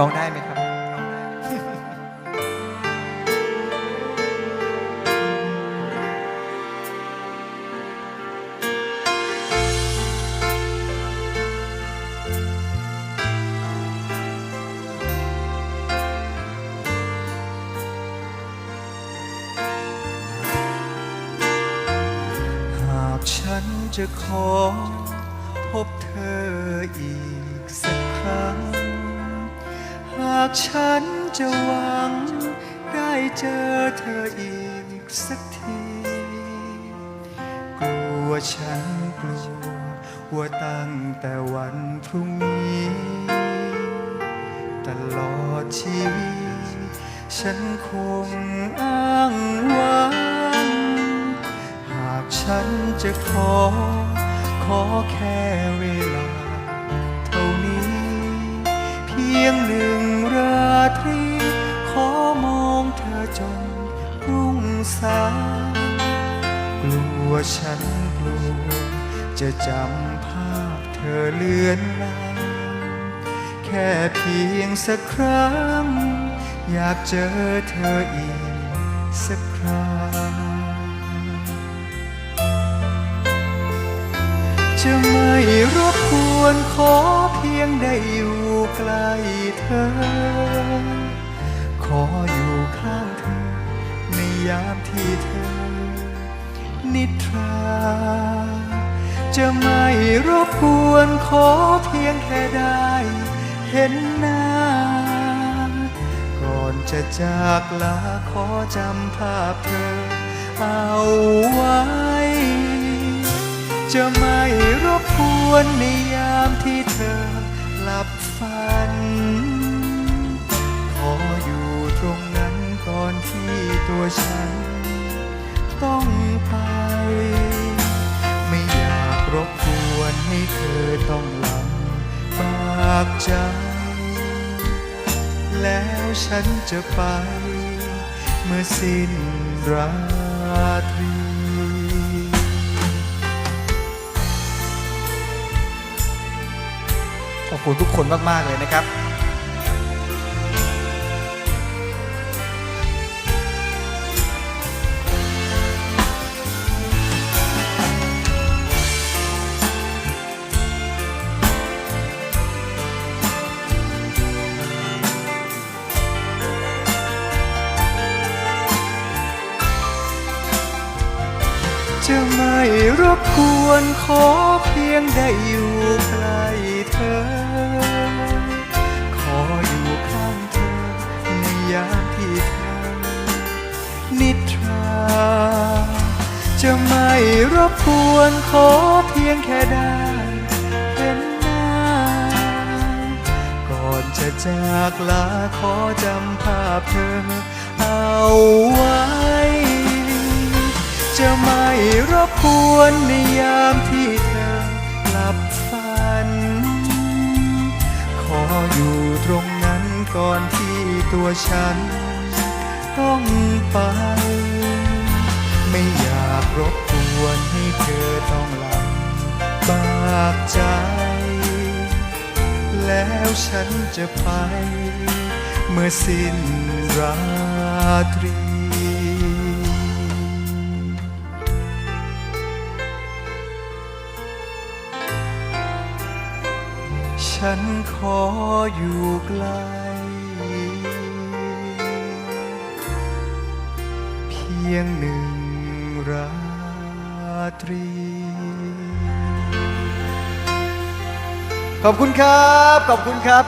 ร้องได้ไหมครับหากฉันจะขอพบเธออีกสักครั้งากฉันจะหวัง ได้เจอเธออีกสักที กลัวฉันกลัวว่าตั้งแต่วันพรุ่งนี้ ตลอดชีวิต ฉันคงอ้างว้างหากฉันจะขอ ขอแค่เวลา พียงหนึ่งราตรี ขอมองเธอจนรุ่งสางกลัวฉันกลัว จะจำภาพเธอเลือนลางแค่เพียงสักครั้ง อยากเจอเธออีกสักครั้ง จะไม่รบกวน ขอเพียงได้อยู่ใกล้เธอ ขออยู่ข้างเธอ ในยามที่เธอ นิทรา จะไม่รบกวนขอเพียงแค่ได้ เห็นหน้า ก่อนจะจากลาขอจำภาพเธอ เอาไว้ จะไม่รบกวนใน ที่เธอหลับฝัน ขออยู่ตรงนั้นก่อนที่ตัวฉัน ต้องไป ไม่อยากรบกวนให้เธอต้องลำบากใจ แล้วฉันจะไป เมื่อสิ้นราตรี อบคุณทุกคนมาก ๆ เลยนะครับ จะไม่รบกวนขอเพียงได้อยู่ใกล้เธอ นิทรา จะไม่รบกวนขอเพียงแค่ได้เห็นหน้า ก่อนจะจากลาขอจำภาพเธอเอาไว้ จะไม่รบกวนในยามที่เธอหลับฝัน ขออยู่ตรงนั้นก่อนที่ตัวฉัน ต้องไป ไม่อยากรบกวนให้เธอต้องลำบากใจ แล้วฉันจะไป เมื่อสิ้นราตรีฉันขออยู่ไกล พียงหนึ่งราตรี ขอบคุณครับ ขอบคุณครับ